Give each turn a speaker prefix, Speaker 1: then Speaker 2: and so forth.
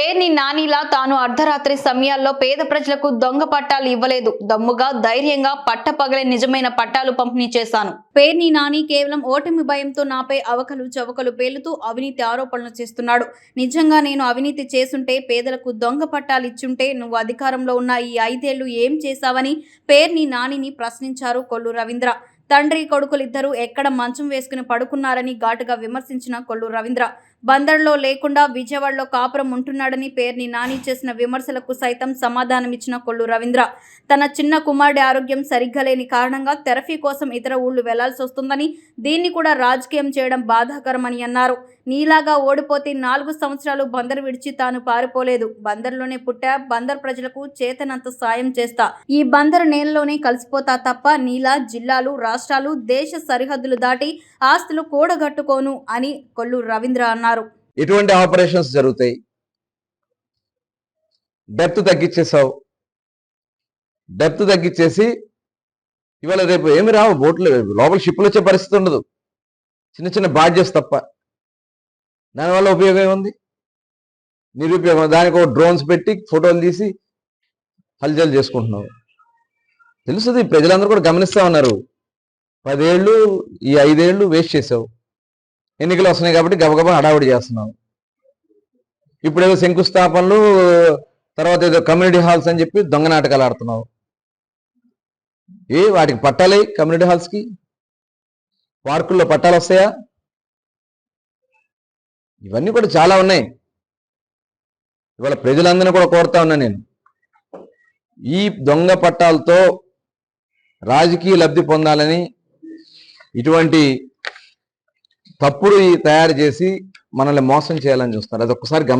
Speaker 1: పేర్ని నానిలా తాను అర్ధరాత్రి సమయాల్లో పేద ప్రజలకు దొంగ పట్టాలు ఇవ్వలేదు. దమ్ముగా ధైర్యంగా పట్టపగలే నిజమైన పట్టాలు పంపిణీ చేశాను. పేర్ని నాని కేవలం ఓటమి భయంతో నాపై అవకలు చవకలు పేలుతూ అవినీతి ఆరోపణలు చేస్తున్నాడు. నిజంగా నేను అవినీతి చేసుంటే పేదలకు దొంగ పట్టాలు ఇచ్చుంటే నువ్వు అధికారంలో ఉన్న ఈ ఐదేళ్ళు ఏం చేశావని పేర్ని నానిని ప్రశ్నించారు కొల్లు రవీంద్ర. తండ్రి కొడుకులిద్దరూ ఎక్కడ మంచం వేసుకుని పడుకున్నారని ఘాటుగా విమర్శించిన కొల్లు రవీంద్ర. బందర్లో లేకుండా విజయవాడలో కాపురం ఉంటున్నాడని పేర్ని నాని చేసిన విమర్శలకు సైతం సమాధానమిచ్చిన కొల్లు రవీంద్ర. తన చిన్న కుమారుడి ఆరోగ్యం సరిగ్గా లేని కారణంగా థెరపీ కోసం ఇతర ఊళ్ళు వెళ్ళాల్సి వస్తుందని దీన్ని కూడా రాజకీయం చేయడం బాధాకరమని అన్నారు. నీలాగా ఓడిపోతే నాలుగు సంవత్సరాలు బందర్ విడిచి తాను పారిపోలేదు. బందర్లోనే పుట్టా బందర్ ప్రజలకు చేతనంత సాయం చేస్తా. ఈ బందరు నేలలోనే కలిసిపోతా తప్ప నీలా జిల్లాలు రాష్ట్రాలు దేశ సరిహద్దులు దాటి ఆస్తులు కూడగట్టుకోను అని కొల్లు రవీంద్ర అన్నారు.
Speaker 2: ఎటువంటి ఆపరేషన్స్ జరుగుతాయి. డెప్త్ తగ్గించేసావు డెప్త్ తగ్గించేసి ఇవాళ రేపు ఏమి రావు బోట్లు లోపల షిప్లు వచ్చే పరిస్థితి ఉండదు. చిన్న చిన్న బాడ్జెస్ తప్ప. దానివల్ల ఉపయోగం ఏముంది? నిరుపయోగం. దానికి ఒక డ్రోన్స్ పెట్టి ఫోటోలు తీసి హల్చల్ చేసుకుంటున్నావు. తెలుసుది ప్రజలందరూ కూడా గమనిస్తా ఉన్నారు. పదేళ్ళు ఈ ఐదేళ్ళు వేస్ట్ చేసావు ఎన్నికలు వస్తున్నాయి కాబట్టి గబగబా హడావుడి చేస్తున్నాం ఇప్పుడు ఏదో శంకుస్థాపనలు తర్వాత ఏదో కమ్యూనిటీ హాల్స్ అని చెప్పి దొంగ నాటకాలు ఆడుతున్నావు. ఏ వాటికి పట్టాలి కమ్యూనిటీ హాల్స్కి పార్కుల్లో పట్టాలు వస్తాయా? ఇవన్నీ కూడా చాలా ఉన్నాయి. ఇవాళ ప్రజలందరినీ కూడా కోరుతా ఉన్నా నేను. ఈ దొంగ పట్టాలతో రాజకీయ లబ్ధి పొందాలని ఇటువంటి తప్పుడు ఈ తయారు చేసి మనల్ని మోసం చేయాలని చూస్తారు అది ఒక్కసారి గమని